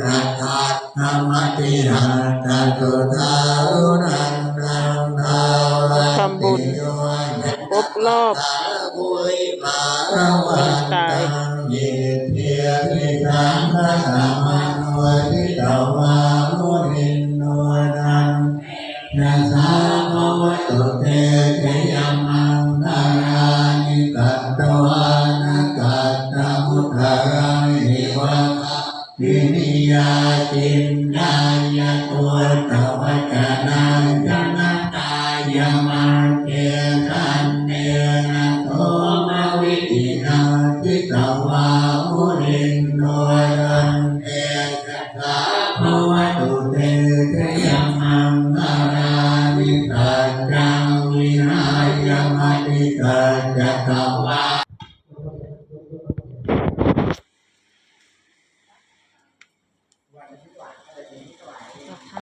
ทัตถะธรรมติหัตถะตุทารุนันตังทาวะทำบุญครบรอบระวันตังเยเทียทิสังฆสัมาโนทิตวา วานากัตตมุตตะรังหิวะวินิยาจินนายตัวตวัจนังจนะตายมาเกตันเนนะโทมวิตินาทิตวามุนินโนรันเตสัสสะภวตุเตเตยมังนารานิกัจจังวิหายมาติกัจจตวา นะคะ